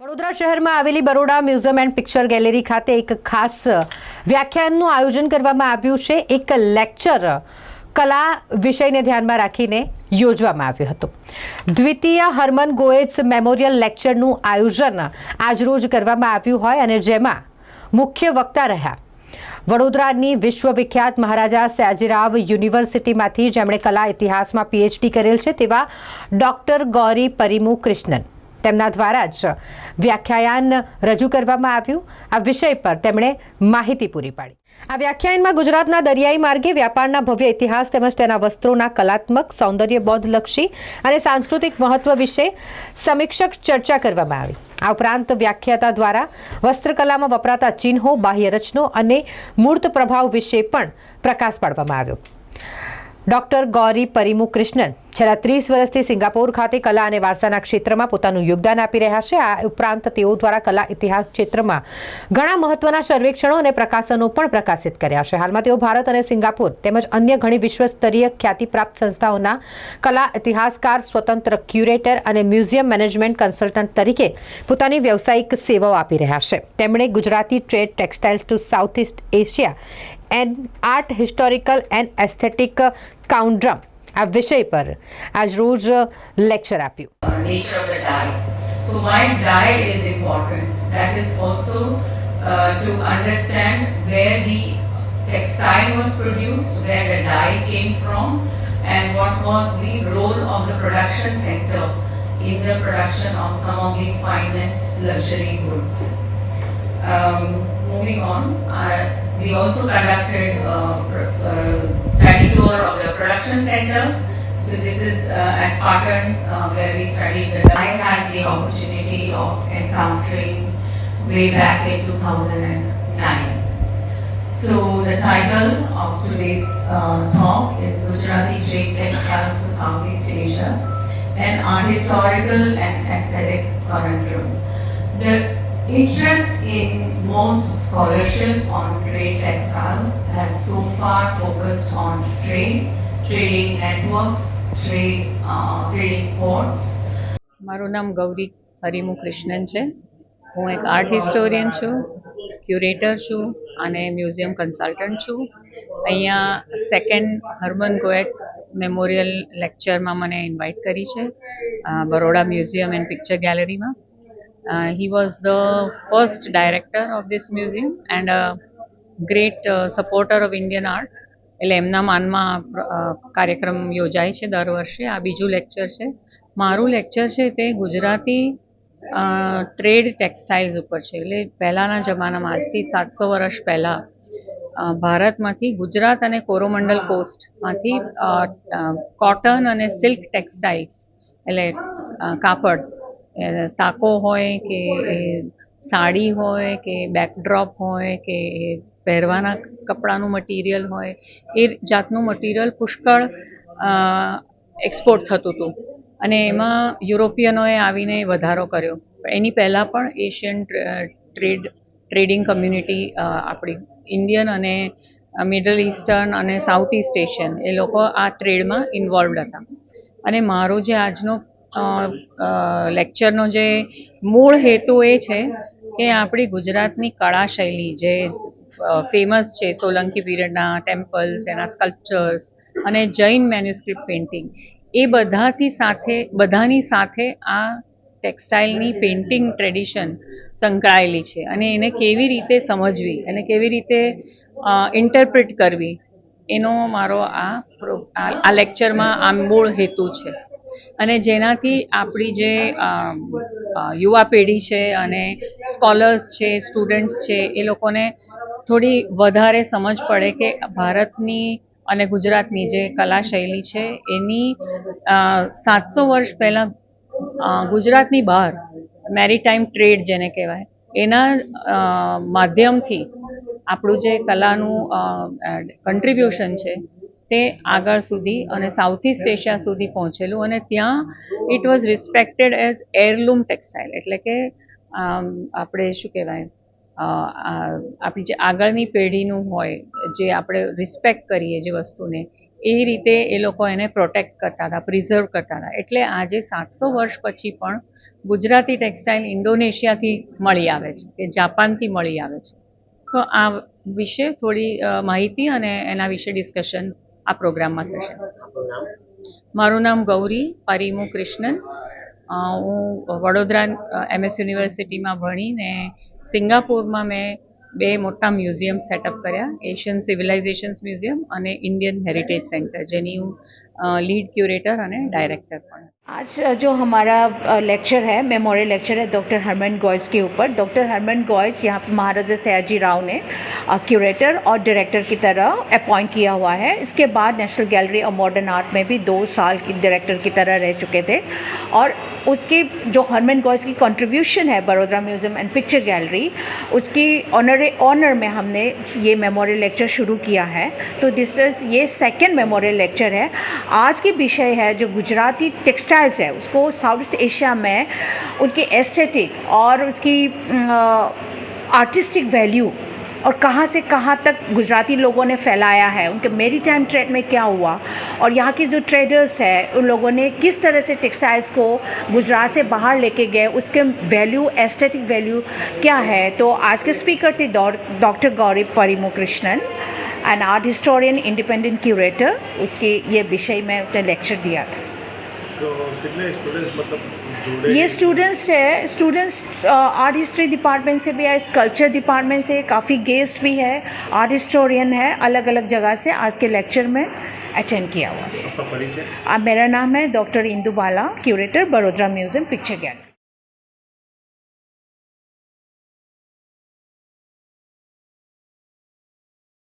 વડોદરા શહેરમાં આવેલી Baroda museum and picture gallery ખાતે એક ખાસ વ્યાખ્યાનનું આયોજન કરવામાં આવ્યું છે. એક લેક્ચર કલા વિષયને ધ્યાનમાં રાખીને યોજવામાં આવ્યું હતું. દ્વિતીય હરમન ગોએટ્સ મેમોરિયલ લેક્ચરનું આયોજન આજરોજ કરવામાં આવ્યું હોય અને જેમાં મુખ્ય વક્તા રહ્યા. વડોદરાની વિશ્વવિખ્યાત મહારાજા સયાજીરાવ યુનિવર્સિટીમાંથી જેમણે કલા ઇતિહાસમાં પીએચડી કરેલ છે તેવા ડોક્ટર ગૌરી પરિમુ કૃષ્ણન. તેમના દ્વારા જ વ્યાખ્યાન રજૂ કરવામાં આવ્યું. આ વિષય પર તેમણે માહિતી પૂરી પાડી. આ વ્યાખ્યાનમાં ગુજરાતના દરિયાઈ માર્ગે વ્યાપારના ભવ્ય ઇતિહાસ તેમજ તેના વસ્ત્રોના કલાત્મક સૌંદર્ય બોધલક્ષી અને સાંસ્કૃતિક મહત્વ વિશે સમીક્ષક ચર્ચા કરવામાં આવી. આ ઉપરાંત વ્યાખ્યાતા દ્વારા વસ્ત્રકલામાં વપરાતા ચિહ્નો બાહ્ય રચનો અને મૂર્ત પ્રભાવ વિશે પણ પ્રકાશ પાડવામાં આવ્યો. ડોક્ટર ગૌરી પરિમુ કૃષ્ણન છેલ્લા ત્રીસ વર્ષથી સિંગાપોર ખાતે કલા અને વારસાના ક્ષેત્રમાં પોતાનું યોગદાન આપી રહ્યા છે. આ ઉપરાંત તેઓ દ્વારા કલા ઇતિહાસ ક્ષેત્રમાં ઘણા મહત્વના સર્વેક્ષણો અને પ્રકાશનો પણ પ્રકાશિત કર્યા છે. હાલમાં તેઓ ભારત અને સિંગાપોર તેમજ અન્ય ઘણી વિશ્વસ્તરીય ખ્યાતિપ્રાપ્ત સંસ્થાઓના કલા ઇતિહાસકાર, સ્વતંત્ર ક્યુરેટર અને મ્યુઝિયમ મેનેજમેન્ટ કન્સલ્ટન્ટ તરીકે પોતાની વ્યવસાયિક સેવાઓ આપી રહ્યા છે. તેમણે Gujarati trade textiles to south east Asia And art historical and aesthetic conundrum આ વિષય પર આજ રોજ લેક્ચર આપ્યું uh, nature of the dye. So why dye is important? That is also uh, to understand where the textile was produced, where the dye came from, and what was the role of the production sector in the production of some of these finest luxury goods. Um, moving on, uh, we also conducted uh, pr- uh, study tour of the production centers. So this is uh, at Patan uh, where we studied the. I had the opportunity of encountering way back in 2009. So the title of today's uh, talk is Gujarati Trade Textiles to Southeast Asia, an art historical and aesthetic conundrum. The interest in most scholarship on trade textiles has so far focused on trade, trading networks, trade, uh, trading ports, મારું નામ ગૌરી હરિમુ કૃષ્ણન છે. હું એક art historian છું curator છું અને museum consultant છું. અહીંયા સેકન્ડ હર્બન ગોએટ્સ મેમોરિયલ લેક્ચરમાં મને ઇન્વાઇટ કરી છે બરોડા મ્યુઝિયમ એન્ડ પિક્ચર ગેલેરીમાં. He was the first director of this museum and great supporter of Indian art એટલે એમના માનમાં કાર્યક્રમ યોજાય છે દર વર્ષે. આ બીજું લેક્ચર છે. મારું લેક્ચર છે તે ગુજરાતી ટ્રેડ ટેક્સટાઇલ્સ ઉપર છે. એટલે પહેલાંના જમાનામાં, આજથી સાતસો વર્ષ પહેલાં ભારતમાંથી ગુજરાત અને કોરોમંડલ કોસ્ટમાંથી કોટન અને સિલ્ક ટેક્સટાઇલ્સ એટલે કાપડ તાકો હોય કે સાડી હોય કે બેકડ્રોપ હોય કે પહેરવાના કપડાનું મટીરિયલ હોય, એ જાતનું મટીરિયલ પુષ્કળ એક્સપોર્ટ થતું હતું. અને એમાં યુરોપિયનોએ આવીને વધારો કર્યો. એની પહેલાં પણ એશિયન ટ્રેડ ટ્રેડિંગ કમ્યુનિટી આપણી ઇન્ડિયન અને મિડલ ઇસ્ટર્ન અને સાઉથ ઇસ્ટ એશિયન એ લોકો આ ટ્રેડમાં ઇન્વોલ્વડ હતા. અને મારો જે આજનો લેક્ચરનો જે મૂળ હેતુ એ છે કે આપણી ગુજરાતની કળા શૈલી જે ફેમસ છે સોલંકી પીરિયડના ટેમ્પલ્સ એના સ્કલ્પચર્સ અને જૈન મેન્યુસ્ક્રિપ્ટ પેઇન્ટિંગ એ બધાથી સાથે બધાની સાથે આ ટેક્સટાઇલની પેઇન્ટિંગ ટ્રેડિશન સંકળાયેલી છે. અને એને કેવી રીતે સમજવી અને કેવી રીતે ઇન્ટરપ્રિટ કરવી એનો મારો આ આ આ લેક્ચરમાં આ મૂળ હેતુ છે. અને જેનાથી આપણી જે યુવા પેઢી છે અને સ્કોલર્સ છે, સ્ટુડન્ટ્સ છે, એ લોકોને થોડી વધારે સમજ પડે કે ભારતની અને ગુજરાતની જે કલા શૈલી છે, એની સાતસો વર્ષ પહેલાં ગુજરાતની બહાર મેરીટાઈમ ટ્રેડ જેને કહેવાય, એના માધ્યમથી આપણું જે કલાનું કન્ટ્રીબ્યુશન છે તે આગળ સુધી અને સાઉથ ઇસ્ટ એશિયા સુધી પહોંચેલું અને ત્યાં it was respected as heirloom textile એટલે કે આપણે શું કહેવાય આપણી જે આગળની પેઢીનું હોય, જે આપણે રિસ્પેક્ટ કરીએ જે વસ્તુને, એ રીતે એ લોકો એને પ્રોટેક્ટ કરતા હતા પ્રિઝર્વ કરતા હતા. એટલે આજે સાતસો વર્ષ પછી પણ ગુજરાતી ટેક્સટાઇલ ઇન્ડોનેશિયાથી મળી આવે છે, કે જાપાનથી મળી આવે છે. તો આ વિશે થોડી માહિતી અને એના વિશે ડિસ્કશન આ પ્રોગ્રામમાં થશે. મારું નામ ગૌરી પરિમુ કૃષ્ણન. હું વડોદરા એમએસ યુનિવર્સિટીમાં ભણીને સિંગાપુરમાં મેં બે મોટા મ્યુઝિયમ સેટઅપ કર્યા એશિયન સિવિલાઇઝેશન્સ મ્યુઝિયમ અને ઇન્ડિયન હેરિટેજ સેન્ટર જેની હું લીડ ક્યુરેટર અને ડાયરેક્ટર પણ आज जो हमारा लेक्चर है मेमोरियल लेक्चर है डॉक्टर हरमन गॉयस के ऊपर डॉक्टर हरमन गॉयस यहाँ पे महाराजा सयाजी राव ने क्यूरेटर और डायरेक्टर की तरह अपॉइंट किया हुआ है इसके बाद national gallery of modern art में भी दो साल की डायरेक्टर की तरह रह चुके थे और उसकी जो हरमन गॉयस की कंट्रीब्यूशन है Vadodara museum and picture gallery उसकी ऑनर ऑनर में हमने ये मेमोरियल लेक्चर शुरू किया है तो दिस इज़ ये सेकेंड मेमोरियल लेक्चर है आज की विषय है जो गुजराती टेक्सटाइल्स है उसको साउथ ईस्ट एशिया में उनकी एस्थेटिक और उसकी आर्टिस्टिक वैल्यू और कहाँ से कहाँ तक गुजराती लोगों ने फैलाया है, उनके मेरी टाइम ट्रेड में क्या हुआ, और यहाँ के जो ट्रेडर्स है, उन लोगों ने किस तरह से टेक्सटाइल्स को गुजरात से बाहर लेके गए, उसके वैल्यू एस्थेटिक वैल्यू क्या है? तो आज के स्पीकर थे doctor Gauri Parimoo Krishnan and art historian independent curator उसके ये विषय में उसने लेक्चर दिया था। कितने स्टूडेंट्स मतलब ये स्टूडेंट्स है स्टूडेंट्स आर्ट हिस्ट्री डिपार्टमेंट से भी है स्कल्पचर डिपार्टमेंट से काफ़ी गेस्ट भी है आर्ट हिस्टोरियन है अलग अलग जगह से आज के लेक्चर में अटेंड किया हुआ। है मेरा नाम है डॉक्टर इंदू बाला क्यूरेटर बड़ोदरा म्यूज़ियम पिक्चर गैलरी